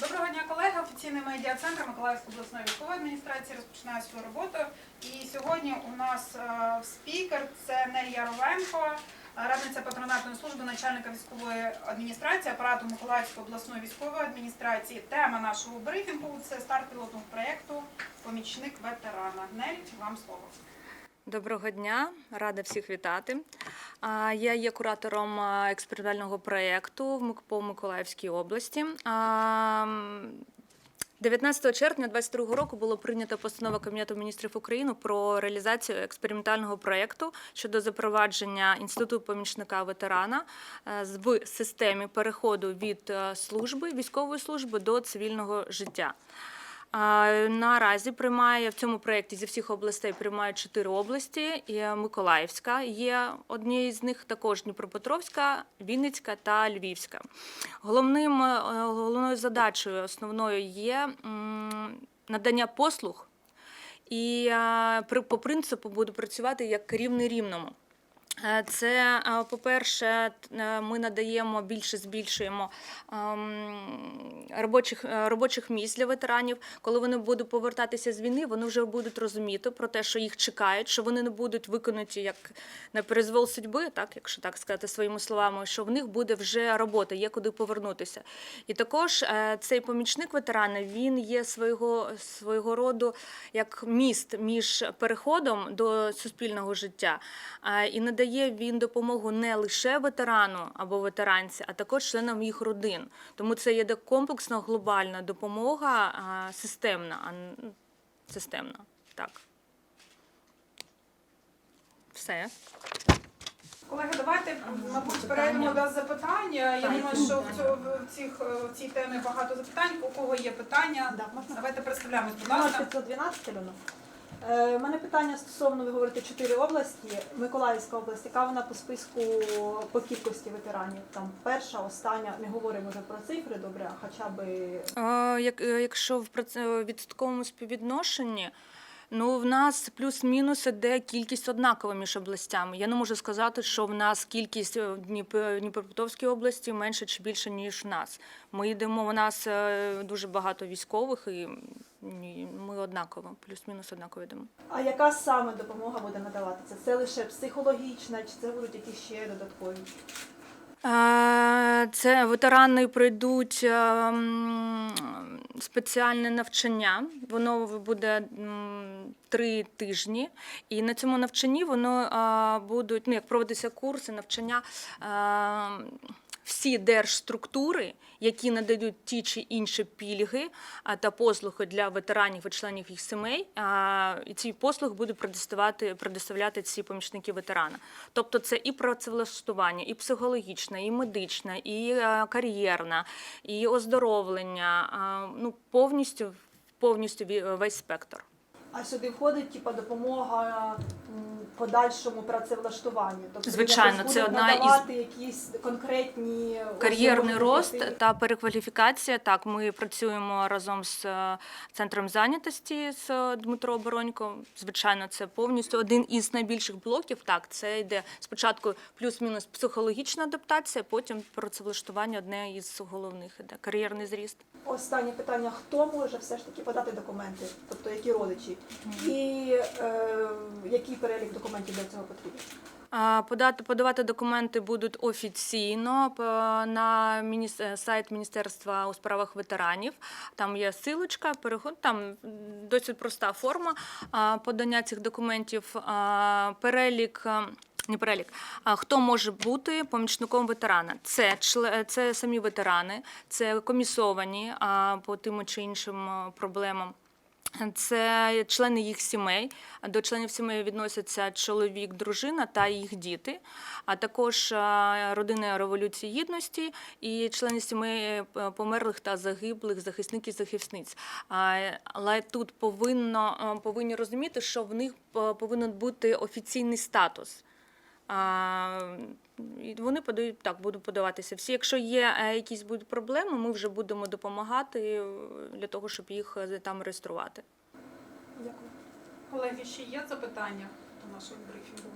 Доброго дня, колеги. Офіційний медіа-центр Миколаївської обласної військової адміністрації розпочинає свою роботу. І сьогодні у нас е, спікер це Нель Яровенко, радниця патронатної служби начальника військової адміністрації апарату Миколаївської обласної військової адміністрації. Тема нашого брифінгу це старт пілотного проєкту Помічник ветерана. Нель, вам слово. Доброго дня, рада всіх вітати. Я є куратором експериментального проєкту по Миколаївській області. А, м, 19 червня 2022 року було прийнято постанова Кабінету міністрів України про реалізацію експериментального проєкту щодо запровадження інституту помічника ветерана е, в системі переходу від е, служби військової служби до цивільного життя. Наразі приймає в цьому проєкті зі всіх областей приймають чотири області. І Миколаївська є однією з них, також Дніпропетровська, Вінницька та Львівська. Головним е, головною задачею основною є надання послуг. І е, по принципу буду працювати як рівний рівному. Е, Це, е, по-перше, е, ми надаємо більше, збільшуємо ем, робочих, робочих місць для ветеранів. Коли вони будуть повертатися з війни, вони вже будуть розуміти про те, що їх чекають, що вони не будуть виконаті як на перезвол судьби, так, якщо так сказати своїми словами, що в них буде вже робота, є куди повернутися. І також цей помічник ветерана він є свого, свого роду як міст між переходом до суспільного життя. І надає він допомогу не лише ветерану або ветеранці, а також членам їх родин. Тому це є де комплексна глобальна допомога, системна, а системна. Так. Все. Колеги, давайте, мабуть, перейдемо до запитань. Я думаю, що в, цьо- в, цих, в цій темі багато запитань. У кого є питання? Да, можна? Давайте представляємось, 512 Альона. Е, мене питання стосовно, ви говорите, чотири області. Миколаївська область, яка вона по списку по кількості ветеранів? Там перша, остання, не говоримо вже про цифри, добре, а хоча Як, якщо в відсотковому співвідношенні, ну в нас плюс-мінус іде кількість однакова між областями. Я не можу сказати, що в нас кількість е, в Дніпропетровській області менше чи більше, ніж в нас. Ми йдемо, у нас е, дуже багато військових, і ми однаково, плюс-мінус однаково йдемо. а яка саме допомога буде надаватися? Це лише психологічна, чи це будуть якісь ще додаткові? Е, Це ветерани пройдуть е, спеціальне навчання. Воно буде три тижні, і на цьому навчанні воно е, будуть ну як проводиться курси, навчання. Всі держструктури, які надають ті чи інші пільги та послуги для ветеранів і членів їх сімей, і ці послуги будуть предоставляти, предоставляти ці помічники ветерана. Тобто це і працевлаштування, і психологічне, і медичне, і кар'єрне, і оздоровлення. Ну повністю повністю весь спектр. А сюди входить типа допомога подальшому працевлаштуванню. Тобто Звичайно, це одна із- якісь конкретні Кар'єрний рост та перекваліфікація. Так, ми працюємо разом з е, центром зайнятості з е, Дмитро Боронько. Звичайно, це повністю один із найбільших блоків. Так, це йде спочатку плюс-мінус психологічна адаптація, потім працевлаштування одне із головних іде кар'єрний зріст. Останнє питання: хто може все ж таки подати документи, тобто які родичі, і е, який перелік документів для цього потрібен? А, Подати подавати документи будуть офіційно на е, сайт Міністерства у справах ветеранів. Там є силочка, переход там досить проста форма подання цих документів. Перелік. е, Не перелік, а хто може бути помічником ветерана? Це чле- це самі ветерани, це комісовані а, по тим чи іншим е, проблемам. Це члени їх сімей. До членів сімей відносяться чоловік, дружина та їх діти, а також родини Революції Гідності і члени сімей е, померлих та загиблих захисників захисниць. Але тут повинно е, повинні розуміти, що в них е, повинен бути офіційний статус. Вони подають так, будуть подаватися всі. Якщо є е, якісь будуть проблеми, ми вже будемо допомагати е, для того, щоб їх е, там реєструвати. Дякую. Колеги, ще є запитання до нашого брифінгу?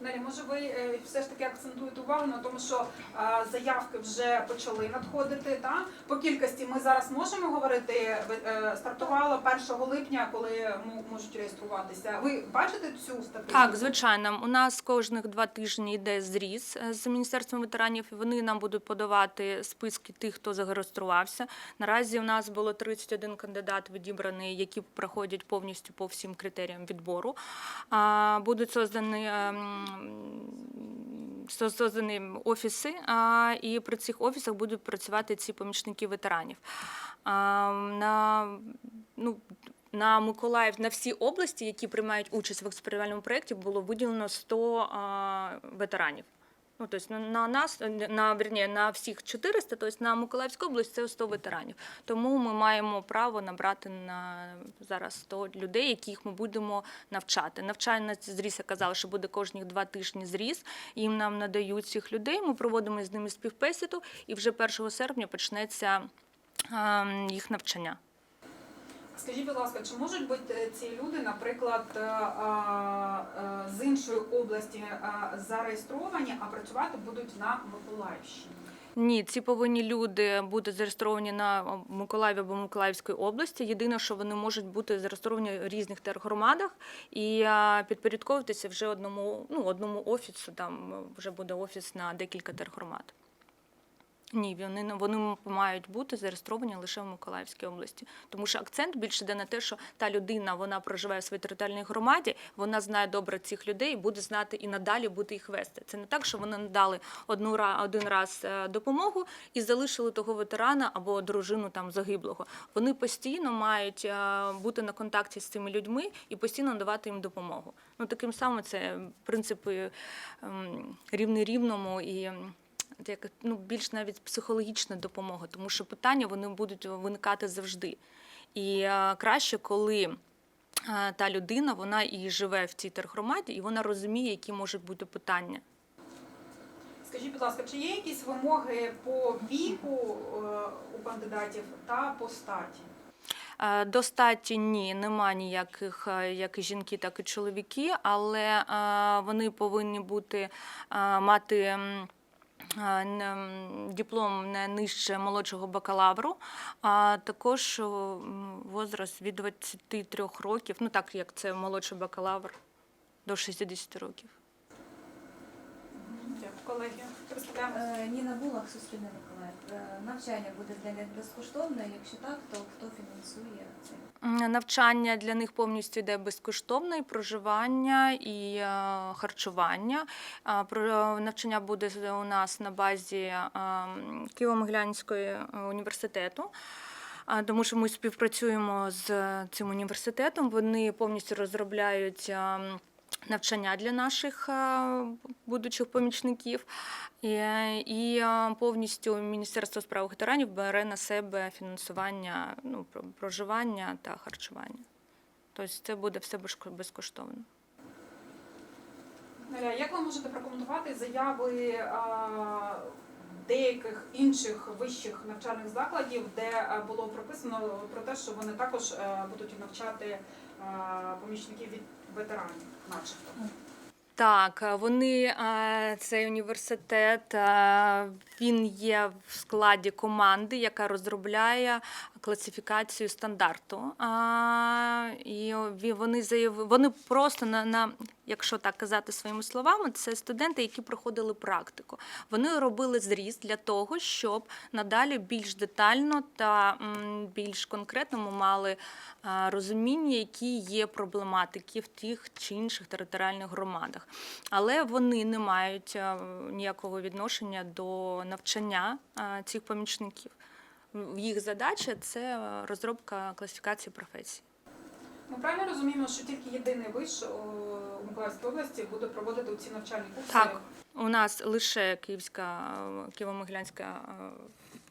Нелі, може ви е, все ж таки акцентуєте увагу на тому, що е, заявки вже почали надходити. Та? По кількості ми зараз можемо говорити, е, стартувало 1 липня, коли можуть реєструватися. Ви бачите цю статистику? Так, звичайно, у нас кожних два тижні йде зріз е, з міністерством ветеранів. Вони нам будуть подавати списки тих, хто зареєструвався. Наразі у нас було 31 кандидат відібраний, які проходять повністю по всім критеріям відбору. Будуть создані. Создані офіси, і при цих офісах будуть працювати ці помічники ветеранів. На, ну, на Миколаїв на всі області, які приймають участь в експериментальному проєкті, було виділено 100 ветеранів. Ну, тобто на, на нас, на, вірні, на всіх 400, тобто на Миколаївську область це 100 ветеранів. Тому ми маємо право набрати на зараз 100 людей, яких ми будемо навчати. Навчальна зріз я казала, що буде кожні два тижні зріз. Їм нам надають цих людей. Ми проводимо з ними співбесіду, і вже 1 серпня почнеться а, їх навчання. Скажіть, будь ласка, чи можуть бути е, ці люди, наприклад, е, е, з іншої області зареєстровані, а працювати будуть на Миколаївщині? Ні, ці повинні люди бути зареєстровані на Миколаєві або Миколаївській області. Єдине, що вони можуть бути зареєстровані в різних тергромадах і підпорядковуватися вже одному, ну, одному офісу. Там вже буде офіс на декілька тергромад. Ні, вони вони мають бути зареєстровані лише в Миколаївській області, тому що акцент більше йде на те, що та людина вона проживає в своїй територіальній громаді, вона знає добре цих людей буде знати і надалі буде їх вести. Це не так, що вони надали одну один раз е, допомогу і залишили того ветерана або дружину там загиблого. Вони постійно мають е, бути на контакті з цими людьми і постійно давати їм допомогу. Ну таким самим це принципи ем, рівний рівному і. Як ну, більш навіть психологічна допомога, тому що питання вони будуть виникати завжди. І е, краще, коли е, та людина вона і живе в цій тергромаді, і вона розуміє, які можуть бути питання. Скажіть, будь ласка, чи є якісь вимоги по віку е, у кандидатів та по статі? До статі ні, нема ніяких як і жінки, так і чоловіки, але вони повинні бути мати. Е, Диплом не нижче молодшого бакалавру, а також возраст від 23 років, ну так як це молодший бакалавр, до 60 років. Колеги. Представляємо. Е, Ніна Булах, Суспільне Миколаїв. Е, Навчання буде для них безкоштовне. Якщо так, то хто фінансує це? Навчання для них повністю йде безкоштовне, і проживання і е, харчування. Про навчання буде з- у нас на базі Києво-Могилянського університету. Тому що ми співпрацюємо з цим університетом. Вони повністю розробляють е, м, навчання для наших е, будучих помічників. І, і е, повністю Міністерство справ ветеранів бере на себе фінансування ну, проживання та харчування. Тобто це буде все безкоштовно. Як ви можете прокоментувати заяви деяких інших вищих навчальних закладів, де було прописано про те, що вони також е, будуть навчати помічників від ветеранів, начебто? Так, е, вони е, цей університет е, він є в складі команди, яка розробляє класифікацію стандарту. А, І вони заяви, вони просто на, на якщо так казати своїми словами, це студенти, які проходили практику. Вони робили зріз для того, щоб надалі більш детально та більш конкретно ми мали розуміння, які є проблематики в тих чи інших територіальних громадах. Але вони не мають ніякого відношення до навчання цих помічників. Їх задача це е, розробка класифікації професій. Ми правильно розуміємо, що тільки єдиний виш у Миколаївській області буде проводити ці навчальні курси? Так. У нас лише Київська е, Києво-Могилянська е,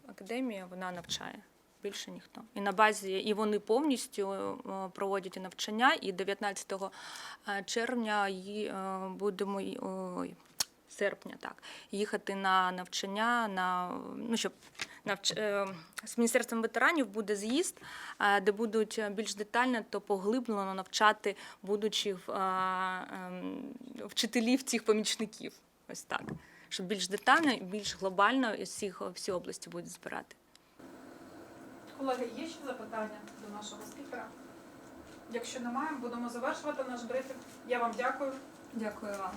академія вона навчає. Більше ніхто. І на базі, і вони повністю проводять навчання, і 19 червня її будемо ой, серпня, так, їхати на навчання, на ну щоб навч... е, з міністерством ветеранів буде з'їзд, е, де будуть більш детально та поглиблено навчати будучих е, ем, вчителів цих помічників. Ось так. Щоб більш детально і більш глобально із всіх всі області будуть збирати. Колеги, є ще запитання до нашого спікера? Якщо немає, будемо завершувати наш брифінг. Я вам дякую. Дякую вам.